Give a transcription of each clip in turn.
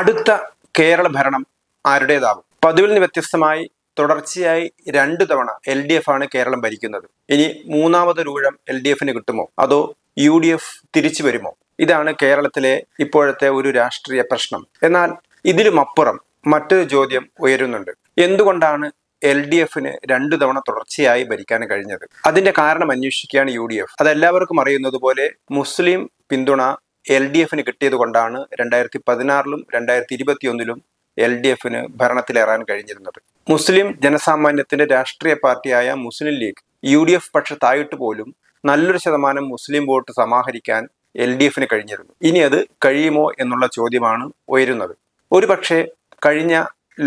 അടുത്ത കേരള ഭരണം ആരുടേതാവും? പതിവിൽ നിന്ന് വ്യത്യസ്തമായി തുടർച്ചയായി രണ്ടു തവണ എൽ ഡി എഫ് ആണ് കേരളം ഭരിക്കുന്നത്. ഇനി മൂന്നാമതൊരു ഊഴം എൽ ഡി എഫിന് കിട്ടുമോ? അതോ യു ഡി എഫ് തിരിച്ചു വരുമോ? ഇതാണ് കേരളത്തിലെ ഇപ്പോഴത്തെ ഒരു രാഷ്ട്രീയ പ്രശ്നം. എന്നാൽ ഇതിലും അപ്പുറം മറ്റൊരു ചോദ്യം ഉയരുന്നുണ്ട്. എന്തുകൊണ്ടാണ് എൽ ഡി എഫിന് രണ്ടു തവണ തുടർച്ചയായി ഭരിക്കാൻ കഴിഞ്ഞത്? അതിന്റെ കാരണം അന്വേഷിക്കുകയാണ് യു ഡി എഫ്. അതെല്ലാവർക്കും അറിയുന്നത് പോലെ മുസ്ലിം പിന്തുണ എൽ ഡി എഫിന് കിട്ടിയത് കൊണ്ടാണ് രണ്ടായിരത്തി പതിനാറിലും രണ്ടായിരത്തി ഇരുപത്തി ഒന്നിലും എൽ ഡി എഫിന് ഭരണത്തിലേറാൻ കഴിഞ്ഞിരുന്നത്. മുസ്ലിം ജനസാമാന്യത്തിന്റെ രാഷ്ട്രീയ പാർട്ടിയായ Muslim League U D F പക്ഷത്തായിട്ട് പോലും നല്ലൊരു ശതമാനം മുസ്ലിം വോട്ട് സമാഹരിക്കാൻ എൽ ഡി എഫിന് കഴിഞ്ഞിരുന്നു. ഇനി അത് കഴിയുമോ എന്നുള്ള ചോദ്യമാണ് ഉയരുന്നത്. ഒരുപക്ഷെ കഴിഞ്ഞ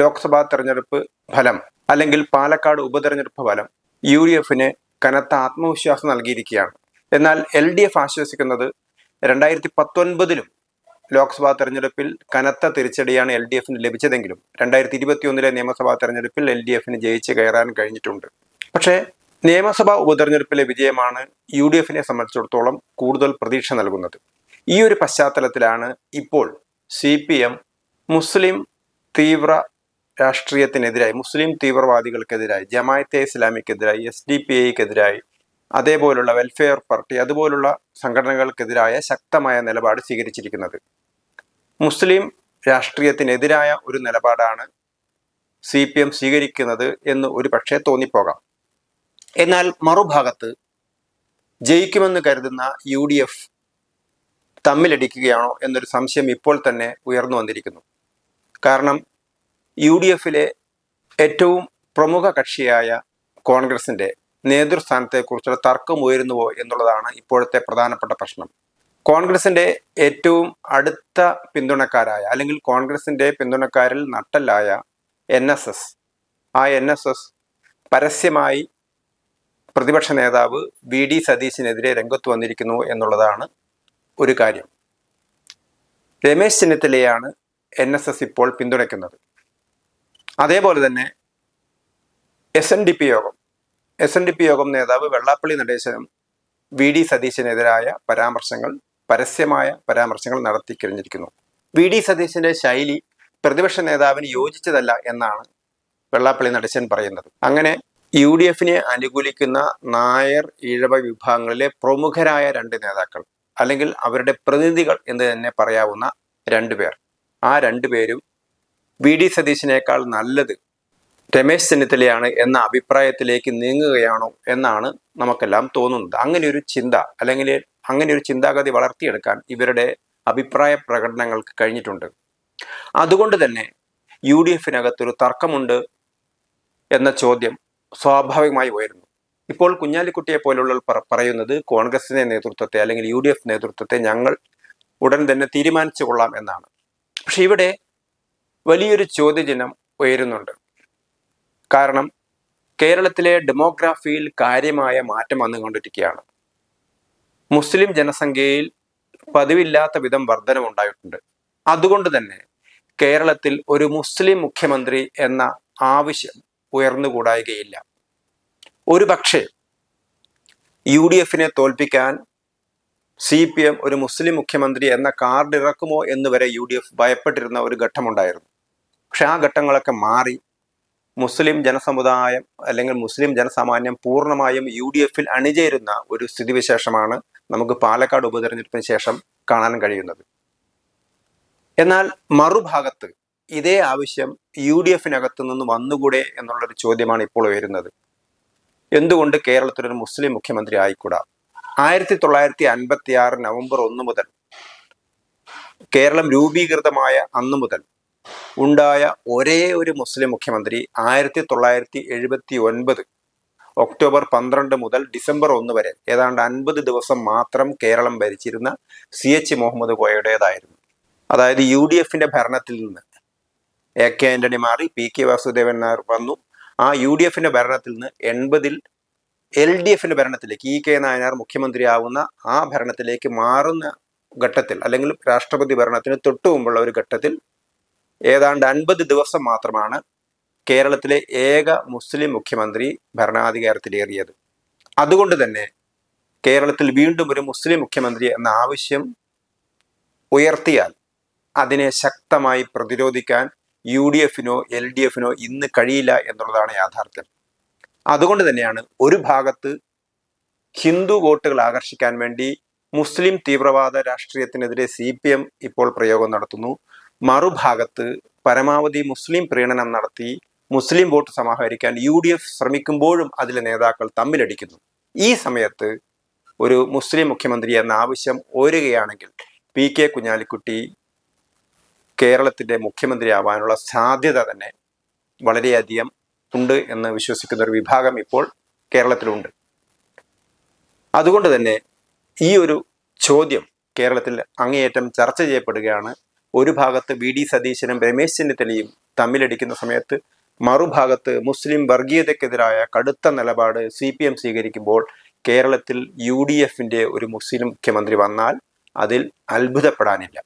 ലോക്സഭാ തെരഞ്ഞെടുപ്പ് ഫലം അല്ലെങ്കിൽ പാലക്കാട് ഉപതെരഞ്ഞെടുപ്പ് ഫലം യു ഡി എഫിന് കനത്ത ആത്മവിശ്വാസം നൽകിയിരിക്കുകയാണ്. എന്നാൽ എൽ ഡി എഫ് ആശ്വസിക്കുന്നത് രണ്ടായിരത്തി പത്തൊൻപതിലും ലോക്സഭാ തെരഞ്ഞെടുപ്പിൽ കനത്ത തിരിച്ചടിയാണ് എൽ ഡി എഫിന് ലഭിച്ചതെങ്കിലും രണ്ടായിരത്തി ഇരുപത്തിയൊന്നിലെ നിയമസഭാ തെരഞ്ഞെടുപ്പിൽ എൽ ഡി എഫിന് ജയിച്ച് കയറാൻ കഴിഞ്ഞിട്ടുണ്ട്. പക്ഷേ നിയമസഭാ ഉപതെരഞ്ഞെടുപ്പിലെ വിജയമാണ് യു ഡി എഫിനെ സംബന്ധിച്ചിടത്തോളം കൂടുതൽ പ്രതീക്ഷ നൽകുന്നത്. ഈ ഒരു പശ്ചാത്തലത്തിലാണ് ഇപ്പോൾ സി പി എം മുസ്ലിം തീവ്ര രാഷ്ട്രീയത്തിനെതിരായി മുസ്ലിം തീവ്രവാദികൾക്കെതിരായി ജമായത്തെ ഇസ്ലാമിക്കെതിരായി എസ് ഡി പി ഐക്കെതിരായി അതേപോലുള്ള വെൽഫെയർ പാർട്ടി അതുപോലുള്ള സംഘടനകൾക്കെതിരായ ശക്തമായ നിലപാട് സ്വീകരിച്ചിരിക്കുന്നത്. മുസ്ലിം രാഷ്ട്രീയത്തിനെതിരായ ഒരു നിലപാടാണ് സി പി എം സ്വീകരിക്കുന്നത് എന്ന് ഒരു പക്ഷേ തോന്നിപ്പോകാം. എന്നാൽ മറുഭാഗത്ത് ജയിക്കുമെന്ന് കരുതുന്ന യു ഡി എഫ് തമ്മിലടിക്കുകയാണോ എന്നൊരു സംശയം ഇപ്പോൾ തന്നെ ഉയർന്നു വന്നിരിക്കുന്നു. കാരണം യു ഡി എഫിലെ ഏറ്റവും പ്രമുഖ കക്ഷിയായ കോൺഗ്രസിന്റെ നേതൃസ്ഥാനത്തെക്കുറിച്ചുള്ള തർക്കം ഉയരുന്നുവോ എന്നുള്ളതാണ് ഇപ്പോഴത്തെ പ്രധാനപ്പെട്ട പ്രശ്നം. കോൺഗ്രസിന്റെ ഏറ്റവും അടുത്ത പിന്തുണക്കാരായ അല്ലെങ്കിൽ കോൺഗ്രസിന്റെ പിന്തുണക്കാരിൽ നട്ടലായ എൻ എസ് എസ് ആ എൻ എസ് എസ് പരസ്യമായി പ്രതിപക്ഷ നേതാവ് വി ഡി സതീശിനെതിരെ രംഗത്ത് വന്നിരിക്കുന്നു എന്നുള്ളതാണ് ഒരു കാര്യം. രമേശ് ചെന്നിത്തലയാണ് എൻ എസ് എസ് ഇപ്പോൾ പിന്തുണയ്ക്കുന്നത്. അതേപോലെ തന്നെ S N D P Yogam S N D P Yogam നേതാവ് വെള്ളാപ്പള്ളി നടേശനും വി ഡി സതീശനെതിരായ പരാമർശങ്ങൾ പരസ്യമായ പരാമർശങ്ങൾ നടത്തി കഴിഞ്ഞിരിക്കുന്നു. വി ഡി സതീശന്റെ ശൈലി പ്രതിപക്ഷ നേതാവിന് യോജിച്ചതല്ല എന്നാണ് വെള്ളാപ്പള്ളി നടേശൻ പറയുന്നത്. അങ്ങനെ യു ഡി എഫിനെ അനുകൂലിക്കുന്ന നായർ ഈഴവ വിഭാഗങ്ങളിലെ പ്രമുഖരായ രണ്ട് നേതാക്കൾ അല്ലെങ്കിൽ അവരുടെ പ്രതിനിധികൾ എന്ന് തന്നെ പറയാവുന്ന രണ്ടുപേർ ആ രണ്ടുപേരും വി ഡി സതീശിനേക്കാൾ നല്ലത് രമേശ് ചെന്നിത്തലയാണ് എന്ന അഭിപ്രായത്തിലേക്ക് നീങ്ങുകയാണോ എന്നാണ് നമുക്കെല്ലാം തോന്നുന്നത്. അങ്ങനെ ഒരു ചിന്ത അല്ലെങ്കിൽ അങ്ങനെ ഒരു ചിന്താഗതി വളർത്തിയെടുക്കാൻ ഇവരുടെ അഭിപ്രായ പ്രകടനങ്ങൾക്ക് കഴിഞ്ഞിട്ടുണ്ട്. അതുകൊണ്ട് തന്നെ യു ഡി എഫിനകത്തൊരു തർക്കമുണ്ട് എന്ന ചോദ്യം സ്വാഭാവികമായി ഉയരുന്നു. ഇപ്പോൾ കുഞ്ഞാലിക്കുട്ടിയെ പോലുള്ള പറയുന്നത് കോൺഗ്രസിന്റെ നേതൃത്വത്തെ അല്ലെങ്കിൽ യു ഡി എഫ് നേതൃത്വത്തെ ഞങ്ങൾ ഉടൻ തന്നെ തീരുമാനിച്ചു കൊള്ളാം എന്നാണ്. പക്ഷെ ഇവിടെ വലിയൊരു ചോദ്യചിഹ്നം ഉയരുന്നുണ്ട്. കാരണം കേരളത്തിലെ ഡെമോഗ്രാഫിയിൽ കാര്യമായ മാറ്റം വന്നുകൊണ്ടിരിക്കുകയാണ്. മുസ്ലിം ജനസംഖ്യയിൽ പതിവില്ലാത്ത വിധം വർധനമുണ്ടായിട്ടുണ്ട് അതുകൊണ്ട് തന്നെ കേരളത്തിൽ ഒരു മുസ്ലിം മുഖ്യമന്ത്രി എന്ന ആവശ്യം ഉയർന്നുകൂടായികയില്ല. ഒരു പക്ഷേ യു ഡി എഫിനെ തോൽപ്പിക്കാൻ സി പി എം ഒരു മുസ്ലിം മുഖ്യമന്ത്രി എന്ന കാർഡ് ഇറക്കുമോ എന്ന് വരെ യു ഡി എഫ് ഭയപ്പെട്ടിരുന്ന ഒരു ഘട്ടമുണ്ടായിരുന്നു. പക്ഷെ ആ ഘട്ടങ്ങളൊക്കെ മാറി മുസ്ലിം ജനസമുദായം അല്ലെങ്കിൽ മുസ്ലിം ജനസാമാന്യം പൂർണമായും യു ഡി എഫിൽ അണിചേരുന്ന ഒരു സ്ഥിതിവിശേഷമാണ് നമുക്ക് പാലക്കാട് ഉപതെരഞ്ഞെടുപ്പിന് ശേഷം കാണാൻ കഴിയുന്നത്. എന്നാൽ മറുഭാഗത്ത് ഇതേ ആവശ്യം യു ഡി എഫിനകത്ത് നിന്ന് വന്നുകൂടെ എന്നുള്ളൊരു ചോദ്യമാണ് ഇപ്പോൾ ഉയരുന്നത്. എന്തുകൊണ്ട് കേരളത്തിലൊരു മുസ്ലിം മുഖ്യമന്ത്രി ആയിക്കൂടാ? ആയിരത്തി തൊള്ളായിരത്തി അൻപത്തി ആറ് നവംബർ ഒന്ന് മുതൽ കേരളം രൂപീകൃതമായ അന്നു മുതൽ ഉണ്ടായ ഒരേ ഒരു മുസ്ലിം മുഖ്യമന്ത്രി ആയിരത്തി തൊള്ളായിരത്തി എഴുപത്തി ഒൻപത് ഒക്ടോബർ പന്ത്രണ്ട് മുതൽ ഡിസംബർ ഒന്ന് വരെ. ഏതാണ്ട് അൻപത് ദിവസം മാത്രം കേരളം ഭരിച്ചിരുന്ന സി എച്ച് മുഹമ്മദ് കോയയുടേതായിരുന്നു അതായത് യു ഡി എഫിന്റെ ഭരണത്തിൽ നിന്ന് എ കെ ആന്റണി മാറി പി കെ വാസുദേവൻ നായർ വന്നു. ആ യു ഡി എഫിന്റെ ഭരണത്തിൽ നിന്ന് എൺപതിൽ എൽ ഡി എഫിന്റെ ഭരണത്തിലേക്ക് ഇ കെ നായനാർ മുഖ്യമന്ത്രിയാവുന്ന ആ ഭരണത്തിലേക്ക് മാറുന്ന ഘട്ടത്തിൽ അല്ലെങ്കിൽ രാഷ്ട്രപതി ഭരണത്തിന് തൊട്ടു മുമ്പുള്ള ഒരു ഘട്ടത്തിൽ ഏതാണ്ട് അൻപത് ദിവസം മാത്രമാണ് കേരളത്തിലെ ഏക മുസ്ലിം മുഖ്യമന്ത്രി ഭരണാധികാരത്തിലേറിയത്. അതുകൊണ്ട് തന്നെ കേരളത്തിൽ വീണ്ടും ഒരു മുസ്ലിം മുഖ്യമന്ത്രി എന്ന ആവശ്യം ഉയർത്തിയാൽ അതിനെ ശക്തമായി പ്രതിരോധിക്കാൻ യു ഡി എഫിനോ എൽ ഡി എഫിനോ ഇന്ന് കഴിയില്ല എന്നുള്ളതാണ് യാഥാർത്ഥ്യം. അതുകൊണ്ട് തന്നെയാണ് ഒരു ഭാഗത്ത് ഹിന്ദു വോട്ടുകൾ ആകർഷിക്കാൻ വേണ്ടി മുസ്ലിം തീവ്രവാദ രാഷ്ട്രീയത്തിനെതിരെ സി ഇപ്പോൾ പ്രയോഗം നടത്തുന്നു. മറുഭാഗത്ത് പരമാവധി മുസ്ലിം പ്രീണനം നടത്തി മുസ്ലിം വോട്ട് സമാഹരിക്കാൻ യു ഡി എഫ് ശ്രമിക്കുമ്പോഴും അതിലെ നേതാക്കൾ തമ്മിലടിക്കുന്നു. ഈ സമയത്ത് ഒരു മുസ്ലിം മുഖ്യമന്ത്രി എന്ന ആവശ്യം ഓരുകയാണെങ്കിൽ പി കെ കുഞ്ഞാലിക്കുട്ടി കേരളത്തിന്റെ മുഖ്യമന്ത്രിയാവാനുള്ള സാധ്യത തന്നെ വളരെയധികം ഉണ്ട് എന്ന് വിശ്വസിക്കുന്ന ഒരു വിഭാഗം ഇപ്പോൾ കേരളത്തിലുണ്ട്. അതുകൊണ്ട് തന്നെ ഈ ഒരു ചോദ്യം കേരളത്തിൽ അങ്ങേയറ്റം ചർച്ച ചെയ്യപ്പെടുകയാണ്. ഒരു ഭാഗത്ത് വി ഡി സതീശനും രമേശ് ചെന്നിത്തലയും തമ്മിലടിക്കുന്ന സമയത്ത് മറുഭാഗത്ത് മുസ്ലിം വർഗീയതയ്ക്കെതിരായ കടുത്ത നിലപാട് സി പി എം സ്വീകരിക്കുമ്പോൾ കേരളത്തിൽ യു ഡി എഫിന്റെ ഒരു മുസ്ലിം മുഖ്യമന്ത്രി വന്നാൽ അതിൽ അത്ഭുതപ്പെടാനില്ല.